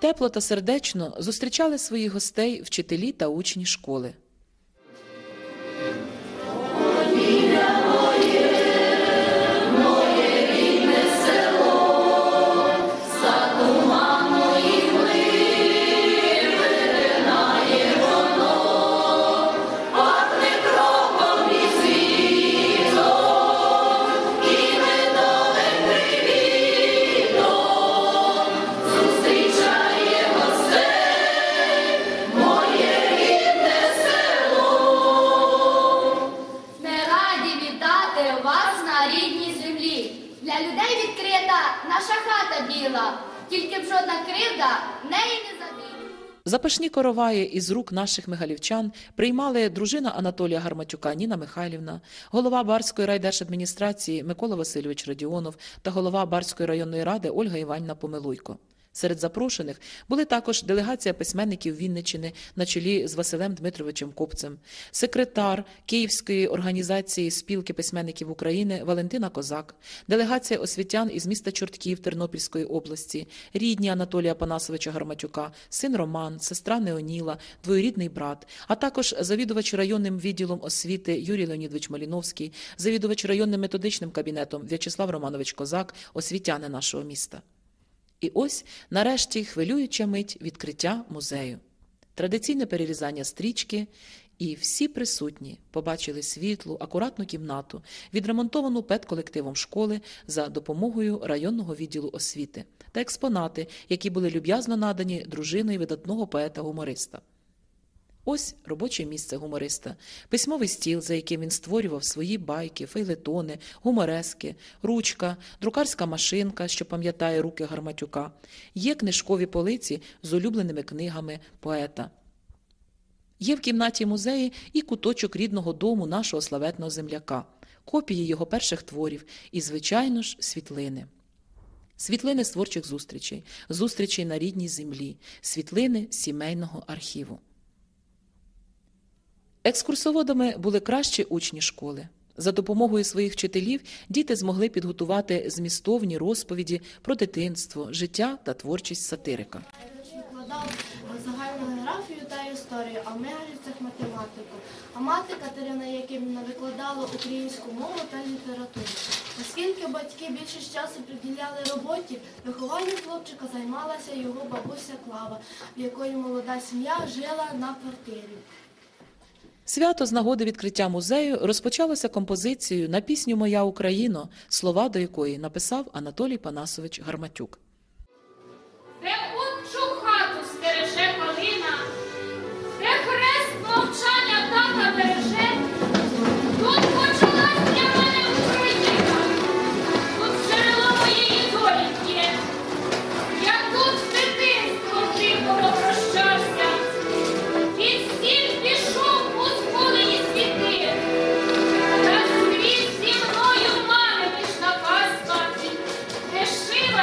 Тепло та сердечно зустрічали своїх гостей вчителі та учні школи. Відкрита наша хата біла, тільки б жодна кривда неї не забіла. Запашні короваї із рук наших мигалівчан приймали дружина Анатолія Гарматюка Ніна Михайлівна, голова Барської райдержадміністрації Микола Васильович Радіонов та голова Барської районної ради Ольга Іванівна Помилуйко. Серед запрошених були також делегація письменників Вінничини на чолі з Василем Дмитровичем Копцем, секретар Київської організації спілки письменників України Валентина Козак, делегація освітян із міста Чортків Тернопільської області, рідні Анатолія Панасовича Гарматюка, син Роман, сестра Неоніла, двоюрідний брат, а також завідувач районним відділом освіти Юрій Леонідович Маліновський, завідувач районним методичним кабінетом В'ячеслав Романович Козак, освітяни нашого міста. І ось, нарешті, хвилююча мить відкриття музею. Традиційне перерізання стрічки, і всі присутні побачили світлу, акуратну кімнату, відремонтовану педколективом школи за допомогою районного відділу освіти та експонати, які були люб'язно надані дружиною видатного поета-гумориста. Ось робоче місце гумориста, письмовий стіл, за яким він створював свої байки, фейлетони, гуморески, ручка, друкарська машинка, що пам'ятає руки Гарматюка. Є книжкові полиці з улюбленими книгами поета. Є в кімнаті музеї і куточок рідного дому нашого славетного земляка, копії його перших творів і, звичайно ж, світлини. Світлини з творчих зустрічей, зустрічей на рідній землі, світлини сімейного архіву. Екскурсоводами були кращі учні школи. За допомогою своїх вчителів діти змогли підготувати змістовні розповіді про дитинство, життя та творчість сатирика. Викладав загальну географію та історію, а в Мегалівцях математику. А мати Катерина Якимівна викладала українську мову та літературу. Оскільки батьки більше часу приділяли роботі, вихованням хлопчика займалася його бабуся Клава, в якої молода сім'я жила на квартирі. Свято з нагоди відкриття музею розпочалося композицією на пісню Моя Україно, слова до якої написав Анатолій Панасович Гарматюк.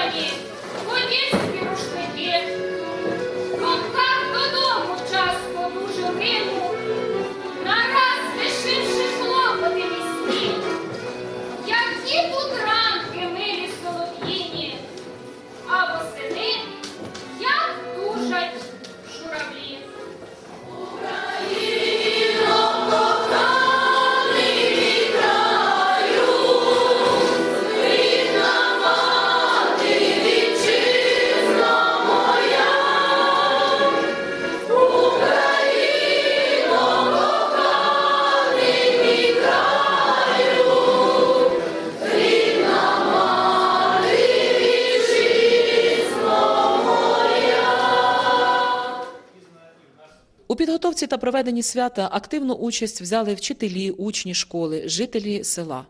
on you. У підготовці та проведенні свята активну участь взяли вчителі, учні школи, жителі села.